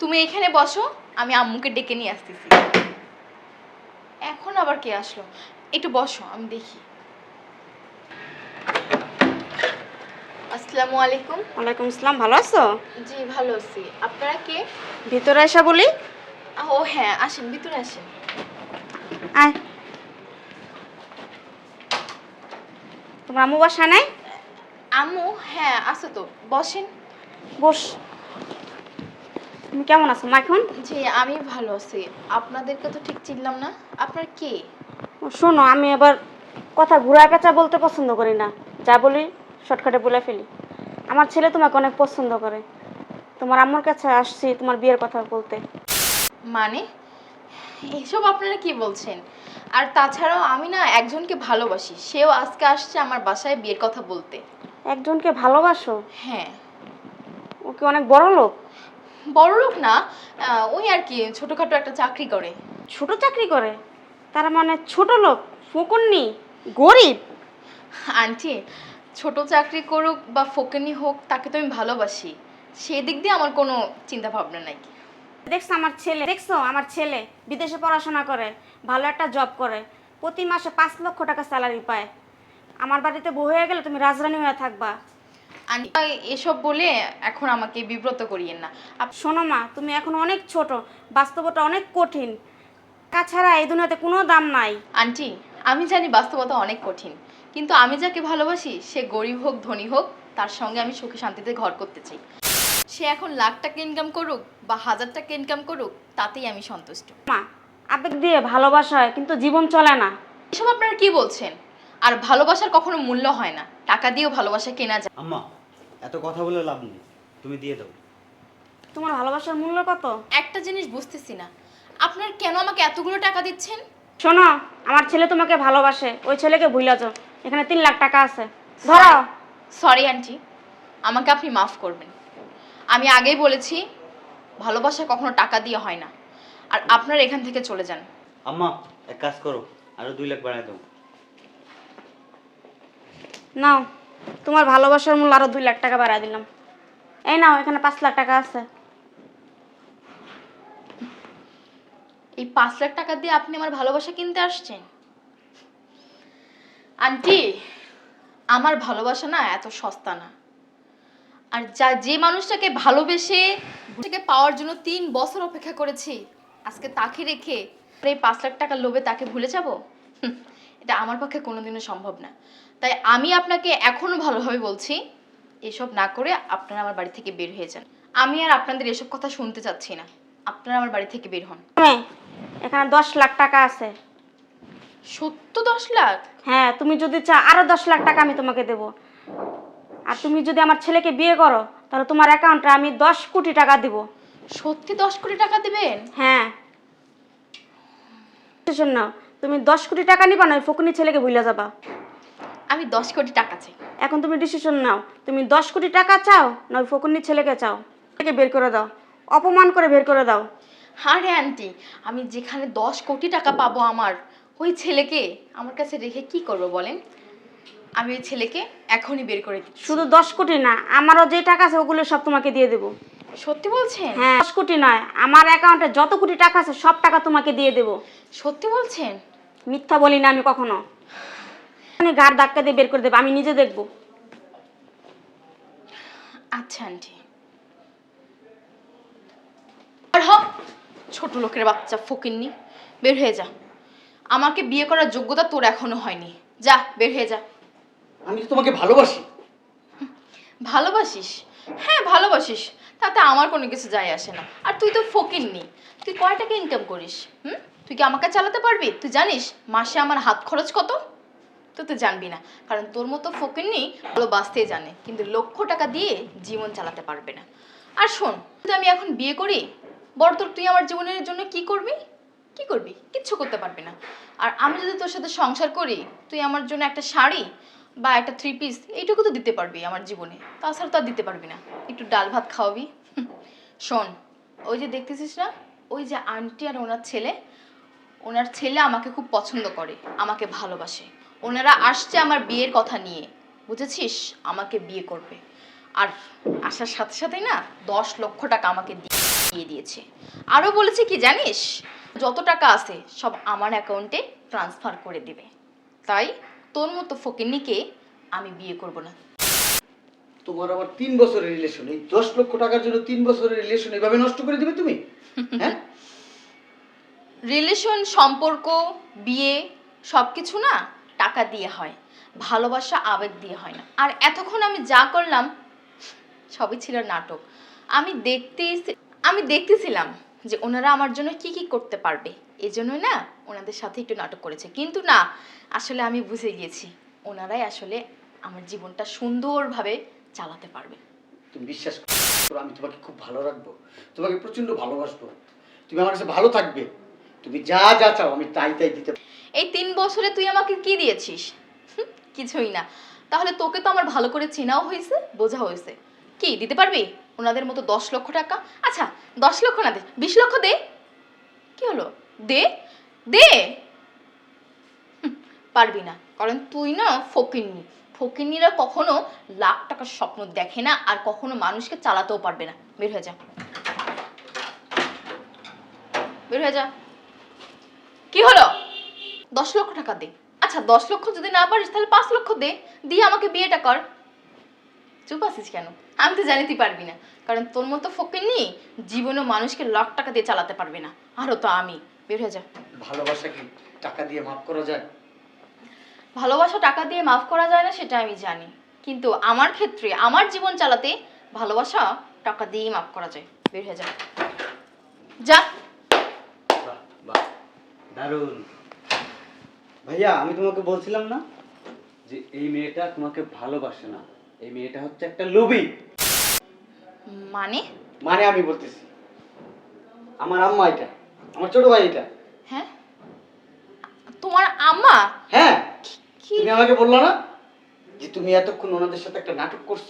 তুমি এখানে বসো আমি আম্মুকে ডেকে নিয়ে আসতেছি। এখন আবার কে আসলো? একটু বসো আমি দেখি। আসসালামু আলাইকুম। ওয়ালাইকুম আসসালাম ভালো আছো? জি ভালো আছি। আপনারা কে? ভিতরে এসে বলি। ও হ্যাঁ আসেন ভিতরে আসেন। আয়। তোমার আম্মু বাসা নাই? আম্মু হ্যাঁ আসো তো। বসেন। বস। তুমি কেমন আছো মা এখন? জি আমি ভালো আছি। আপনাদেরকে তো ঠিক চিনলাম না। আপনার কে? ও, শোনো আমি আবার কথা ঘুরা পেঁচা বলতে পছন্দ করি না। যা বলি শর্টকাটে বলে ফেলি। আমার ছেলে তোমাকে অনেক পছন্দ করে। তোমার আম্মুর কাছে আসছি তোমার বিয়ের কথা বলতে। মানে? এসব আপনারা কি বলছেন? আর তাছাড়াও আমি না একজনকে ভালোবাসি। সেও আজকে আসছে আমার বাসায় বিয়ের কথা বলতে। একজনকে ভালোবাসো? হ্যাঁ। ও কি অনেক বড় লোক বড় লোক না আহ, ওই আর কি ছোটখাটো একটা চাকরি করে। ছোট চাকরি করে? তার মানে ছোট লোক ফকুন্নি গরিব? আন্টি ছোট চাকরি করুক বা ফোকেনি হোক তাকে তো আমি ভালোবাসি। সেদিক দিয়ে আমার কোনো চিন্তা ভাবনা নাই। দেখছ আমার ছেলে দেখছ আমার ছেলে বিদেশে পড়াশোনা করে ভালো একটা জব করে প্রতি মাসে পাঁচ লক্ষ টাকা স্যালারি পায়। আমার বাড়িতে বউ হয়ে গেলে তুমি রাজরানী হয়ে থাকবা। আন্টি এসব বলে এখন আমাকে বিব্রত করিয়েন না। শোনো মা তুমি এখন অনেক ছোট বাস্তবতা অনেক কঠিন। তাছাড়া এই দুনিয়াতে কোনো দাম নাই। আন্টি আমি জানি বাস্তবতা অনেক কঠিন কিন্তু আমি যাকে ভালোবাসি সে গরিব হোক ধনী হোক তার সঙ্গে আমি সুখে শান্তিতে ঘর করতে চাই। সে এখন লাখ টাকা ইনকাম করুক বা হাজার টাকা ইনকাম করুক তাতেই আমি সন্তুষ্ট। মা আবেগ দিয়ে ভালোবাসা হয় কিন্তু জীবন চলে না। এসব আপনারা কি বলছেন? আর ভালোবাসার কখনো মূল্য হয় না টাকা দিয়েও ভালোবাসা কেনা যায়। আম্মা এত কথা বলে লাভ নেই। তুমি দিয়ে দাও। তোমার ভালোবাসার মূল্য কত? একটা জিনিস বুঝতেছি না। আপনার কেন আমাকে এতগুলো টাকা দিচ্ছেন? শোনো আমার ছেলে তোমাকে ভালোবাসে ওই ছেলেকে ভুলে যাও। এখানে তিন লাখ টাকা আছে। ধরো। Sorry auntie. আমাকে আপনি মাফ করবেন। আমি আগেই বলেছি ভালোবাসা কখনো টাকা দিয়ে হয় না। আর আপনার এখান থেকে চলে যান। আম্মা এক কাজ করো আরও দুই লাখ বাড়ায় দাও। নাও। তোমার ভালোবাসার মূল্য আরও দুই লাখ টাকা বাড়ায় দিলাম। এই নাও, এখানে পাঁচ লাখ টাকা আছে। এই পাঁচ লাখ টাকা দিয়ে আপনি আমার ভালোবাসা কিনতে আসছেন? আন্টি, আমার ভালোবাসা না এত সস্তা না। আর যা, যে মানুষটাকে ভালোবেসে থেকে পাওয়ার জন্য তিন বছর অপেক্ষা করেছি, আজকে তাকে রেখে এই পাঁচ লাখ টাকার লোভে তাকে ভুলে যাব? এটা আমার পক্ষে কোনোদিনও সম্ভব না। তাই আমি আপনাকে এখনও ভালোভাবে বলছি এসব না করে আপনারা আমার বাড়ি থেকে বের হয়ে যান। আমি আর আপনাদের এসব কথা শুনতে চাচ্ছি না। আপনারা আমার বাড়ি থেকে বের হন। এখানে দশ লাখ টাকা আছে। সত্য দশ লাখ? হ্যাঁ তুমি যদি চাও আরও দশ লাখ টাকা আমি তোমাকে দেব। আর তুমি যদি আমার ছেলেকে বিয়ে করো তাহলে তোমার অ্যাকাউন্টে আমি দশ কোটি টাকা দিব। সত্যি দশ কোটি টাকা দিবেন? হ্যাঁ। তুমি দশ কোটি টাকা নিবা না ওই ফকুনি ছেলেকে ভুলে যাবা। আমি দশ কোটি টাকা চাই। এখন তুমি ডিসিশন নাও তুমি দশ কোটি টাকা চাও না ওই ফকুনি ছেলেকে চাও? ছেলেকে বের করে দাও অপমান করে বের করে দাও। আরে আন্টি আমি যেখানে দশ কোটি টাকা পাবো আমার ওই ছেলেকে আমার কাছে রেখে কি করব বলেন? আমি ওই ছেলেকে এখনই বের করে দিচ্ছি। শুধু দশ কোটি না আমারও যে টাকা আছে ওগুলো সব তোমাকে দিয়ে দেবো। সত্যি বলছেন? হ্যাঁ দশ কোটি নয় আমার অ্যাকাউন্টে যত কোটি টাকা আছে সব টাকা তোমাকে দিয়ে দেবো। সত্যি বলছেন? মিথ্যা বলি না আমি কখনো। আমি গার ধাক্কা দিয়ে বের করে দেবো আমি নিজে দেখব। আচ্ছা আন্টি। আর হ ছোট লোকের বাচ্চা ফকিননি বের হয়ে যা। আমাকে বিয়ে করার যোগ্যতা তোর এখনও হয়নি। যা বের হয়ে যা। আমি তো তোমাকে ভালোবাসি। ভালোবাসিস? হ্যাঁ ভালোবাসিস। তাতে আমার কোনো কিছু যায় আসে না। আর তুই তো ফকির নি তুই কয় টাকা ইনকাম করিস, হুম? তুই কি আমাকে চালাতে পারবি? তুই জানিস, মাসে আমার হাত খরচ কত? তো তুই জানবি না। কারণ তোর মতো ফকির নি ভালো বাঁচতে জানে। কিন্তু লক্ষ টাকা দিয়ে জীবন চালাতে পারবে না। আর শোন, যদি আমি এখন বিয়ে করি, বড় তোর তুই আমার জীবনের জন্য কি করবি? কি করবি? কিচ্ছু করতে পারবি না। আর আমি যদি তোর সাথে সংসার করি, তুই আমার জন্য একটা শাড়ি বা একটা থ্রি পিস এইটুকু তো দিতে পারবি আমার জীবনে। তাছাড়া তো আর দিতে পারবি না। একটু ডাল ভাত খাওয়াবি। শোন, ওই যে দেখতেছিস না? ওই যে আন্টি আর ওনার ছেলে ওনার ছেলে আমাকে খুব পছন্দ করে, আমাকে ভালোবাসে। ওনারা আসছে আমার বিয়ের কথা নিয়ে, বুঝেছিস? আমাকে বিয়ে করবে। আর আসার সাথে সাথেই না দশ লক্ষ টাকা আমাকে দিয়ে দিয়েছে। আরও বলেছে কি জানিস? যত টাকা আছে সব আমার অ্যাকাউন্টে ট্রান্সফার করে দিবে। তাই তোর মতো ফকিন্নিকে আমি বিয়ে করব না। তোমার আবার তিন বছরের রিলেশন এই দশ লক্ষ টাকার জন্য তিন বছরের রিলেশন এভাবে নষ্ট করে দিবে তুমি? হ্যাঁ? রিলেশন সম্পর্ক বিয়ে সব কিছু না টাকা দিয়ে হয় ভালোবাসা আবেগ দিয়ে হয় না। আর এতক্ষণ আমি যা করলাম সবই ছিল নাটক। আমি দেখতেই আমি দেখতেছিলাম যে ওনারা আমার জন্য কি কি করতে পারবে। এই জন্যই না ওনাদের সাথে একটু নাটক করেছে। কিন্তু না আসলে আমি বুঝে গিয়েছি ওনারাই আসলে আমার জীবনটা সুন্দরভাবে চালাতে পারবে তুমি বিশ্বাস করো আমি তোমাকে খুব ভালো রাখব তোমাকে প্রচণ্ড ভালোবাসবো। তুমি আমার কাছে ভালো থাকবে তুমি যা যা চাও আমি তাই তাই দিতে এই তিন বছরে তুই আমাকে কি দিয়েছিস? কিছুই না। তাহলে তোকে তো আমার ভালো করে চেনাও হয়েছে বোঝা হয়েছে। কি দিতে পারবি? ওনাদের মতো দশ লক্ষ টাকা? আচ্ছা দশ লক্ষ না দে বিশ লক্ষ দে। কি হলো? দে দে। পারবি না। কারণ তুই না ফকিন্নি। ফকিন্নিরা কখনো লাখ টাকার স্বপ্ন দেখে না আর কখনো মানুষকে চালাতেও পারবে না। বের হয়ে যা। বের হয়ে যা। কি হলো? দশ লক্ষ টাকা দে। আচ্ছা দশ লক্ষ যদি না পারিস, তাহলে পাঁচ লক্ষ দে। দিয়ে আমাকে বিয়েটা কর। চুপ আছিস কেন? আমি তো জানি তুই পারবি না। কারণ তোর মতো ফকির নি মানুষকে লাখ টাকা দিয়ে চালাতে পারবে না। আরও তো আমি। বের হয়ে যা। ভালোবাসা কি টাকা দিয়ে মাফ করা যায়? ভালোবাসা টাকা দিয়ে মাফ করা যায় না সেটা আমি জানি। কিন্তু আমার ক্ষেত্রে আমার জীবন চালাতে ভালোবাসা টাকা দিয়ে মাফ করা যায়। বের হয়ে যা। যা। বাহ বাহ। দারুণ। ভাইয়া আমি তোমাকে বলছিলাম না যে এই মেয়েটা তোমাকে ভালোবাসে না। এই মেয়েটা হচ্ছে একটা লোভী। মানে? মানে আমি বলতেছি আমার আম্মা এটা। আমার ছোট ভাই এটা। হ্যাঁ? তোমার আম্মা? হ্যাঁ। তুমি আমাকে বলল না যে তুমি এতক্ষণ ওনাদের সাথে একটা নাটক করছ?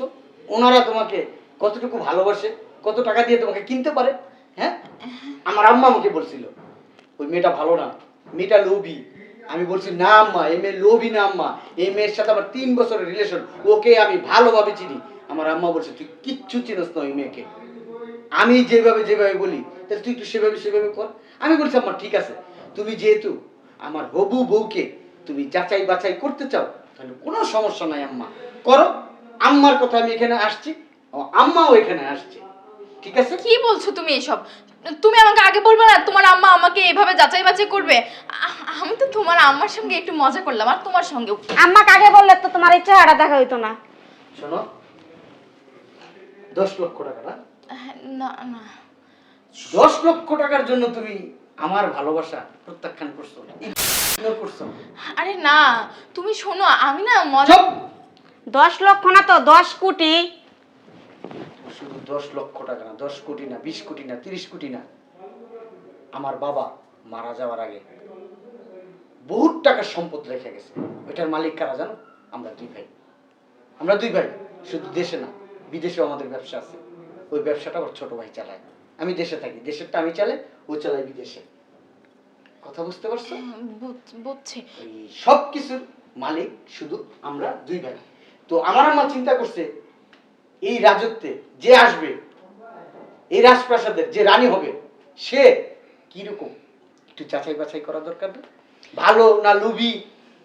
ওনারা তোমাকে কতটুকু ভালোবাসে কত টাকা দিয়ে তোমাকে কিনতে পারে? হ্যাঁ? আমার আম্মা আমাকে বলছিল ওই মেয়েটা ভালো না মেয়েটা লোভী। আমি বলছি না আম্মা এই মেয়ে লোভী না আম্মা। এই মেয়ের সাথে আমার তিন বছরের রিলেশন ওকে আমি ভালোভাবে চিনি। আমার আম্মা বলছে তুই কিচ্ছু চিনস না ওই মেয়েকে। আমি যেভাবে যেভাবে বলি তাহলে তুই একটু সেভাবে সেভাবে কর। আমি বলছি আম্মা ঠিক আছে। তুমি যেহেতু আমার হবু বউকে তুমি যাচাই বাছাই করতে চাও তাহলে কোনো সমস্যা নাই আম্মা। করো। আম্মার কথা আমি এখানে আসছি। ও আম্মাও এখানে আসছে। ঠিক আছে? কি বলছো তুমি এসব? তুমি আমাকে আগে বলবে না তোমার আম্মা আমাকে এভাবে যাচাই বাছাই করবে? আমি তো তোমার আম্মার সঙ্গে একটু মজা করলাম আর তোমার সঙ্গে আম্মা আগে বললে তো তোমার এই চেহারা দেখা হইতো না। শোনো দশ লক্ষ টাকা না? না না। দশ লক্ষ টাকার জন্য তুমি আমার ভালোবাসা প্রত্যাখ্যান করছ করছ। আরে না তুমি শোনো আমি না মজা দশ লক্ষ না তো দশ কোটি। শুধু দশ লক্ষ টাকা না দশ কোটি না বিশ কোটি না তিরিশ কোটি না। আমার বাবা মারা যাওয়ার আগে বহুত টাকার সম্পদ রেখে গেছে। ওইটার মালিক কারা জানো? আমরা দুই ভাই। আমরা দুই ভাই শুধু দেশে না বিদেশেও আমাদের ব্যবসা আছে। ওই ব্যবসাটা ওর ছোট ভাই চালায়। আমি দেশে থাকি দেশেরটা আমি চালাই ও চালাই বিদেশে। কথা বুঝতে পারছ? বুঝ- বুঝছি। সব কিছুর মালিক শুধু আমরা দুই ভাই। তো আমার আম্মা চিন্তা করছে এই রাজত্বে যে আসবে এই রাজপ্রাসাদের যে রানী হবে সে কীরকম? একটু যাচাই বাছাই করা দরকার না? ভালো না লুবি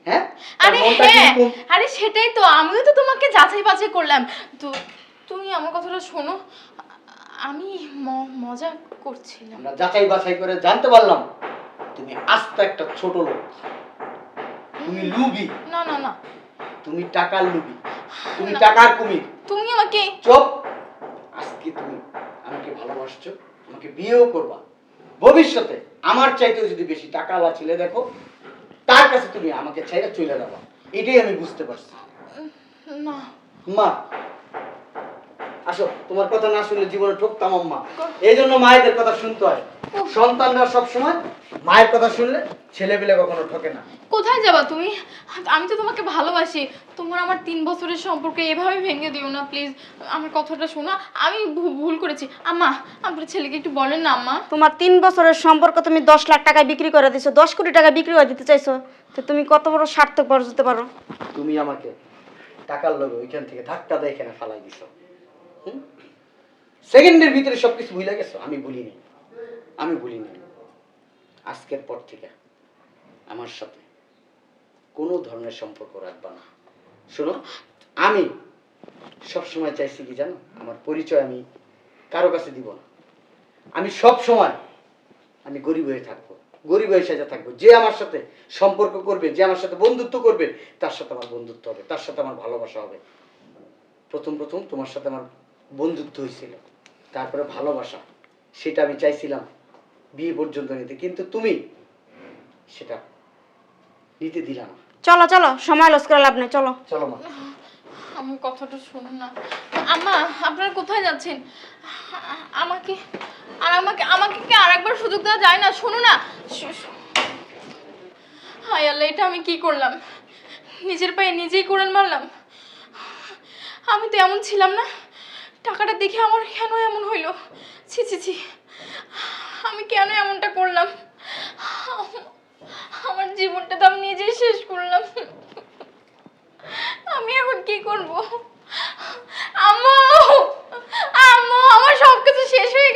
হ্যাঁ? আরে হ্যাঁ আরে সেটাই তো আমিও তো তোমাকে যাচাই বাছাই করলাম। তো তুমি আমার কথাটা শোনো আমি ম- মজা করছিলাম। আমরা যাচাই বাছাই করে জানতে পারলাম তুমি আস্ত একটা ছোট লোক। তুমি লুবি। না না না। তুমি টাকার লুবি। তুমি না। টাকার কুমির। তুমি আমাকে চুপ। আজকে তুমি আমাকে ভালোবাসছো আমাকে বিয়েও করবা। ভবিষ্যতে আমার চাইতেও যদি বেশি টাকা টাকাওয়ালা ছেলে দেখো তার কাছে তুমি আমাকে চাইলে চলে যাবা। এটাই আমি বুঝতে পারছি। না। মা আসো তোমার কথা না শুনলে জীবনে ঠকতাম আম্মা। এই জন্য মায়েদের কথা শুনতে হয়। সন্তানরা সবসময় মায়ের কথা শুনলে ছেলে পেলে কখনো ঠকে না। কোথায় যাবা তুমি? আমি তো তোমাকে ভালোবাসি। তোমার আমার তিন বছরের সম্পর্কে এভাবে ভেঙে দিও না প্লিজ আমার কথাটা শোনো। আমি ভুল করেছি। আম্মা আপনার ছেলেকে একটু বলেন না আম্মা। তোমার তিন বছরের সম্পর্ক তুমি দশ লাখ টাকায় বিক্রি করে দিছো। দশ কোটি টাকা বিক্রি করে দিতে চাইছো। তো তুমি কত বড় স্বার্থপর হতে পারো? তুমি আমাকে টাকার লোভে ওইখান থেকে ধাক্কা দিয়ে এখানে ফালাই দিছো। সেকেন্ডের ভিতরে সব কিছু ভুলে গেছো? আমি ভুলিনি। আমি ভুলিনি। আজকের পর থেকে আমার সাথে কোনো ধরনের সম্পর্ক রাখবা না। শোনো, আমি সব সময় চাইছি কি জানো? আমার পরিচয় আমি কারও কাছে দিব না। আমি সব সময় আমি গরিব হয়ে থাকব, গরিব হয়ে সেজে থাকব। যে আমার সাথে সম্পর্ক করবে, যে আমার সাথে বন্ধুত্ব করবে, তার সাথে আমার বন্ধুত্ব হবে, তার সাথে আমার ভালোবাসা হবে। প্রথম প্রথম তোমার সাথে আমার বন্ধুত্ব হয়েছিল তারপরে ভালোবাসা সেটা আমি চাইছিলাম বিয়ে পর্যন্ত নিতে কিন্তু তুমি সেটা নিতে দিলাম না। চলো চলো সময় লস করে লাভ নেই চলো। চলো মা। আমার কথাটা শুনুন না। আম্মা আপনারা কোথায় যাচ্ছেন? আমাকে আর আমাকে আমাকে কি আরেকবার সুযোগ দেওয়া যায় না? শোনো না। হায় আল্লাহ এটা আমি কি করলাম? নিজের পায়ে নিজেই কোরআন মারলাম? আমি তো এমন ছিলাম না। টাকাটা দেখে আমার কেন এমন হইল? ছি ছি ছি। আমি কেন এমনটা করলাম? আমার জীবনটা তো আমি নিজেই শেষ করলাম। আমি এখন কি করব? আম্মু! আম্মু, আমার সব কিছু শেষ হয়ে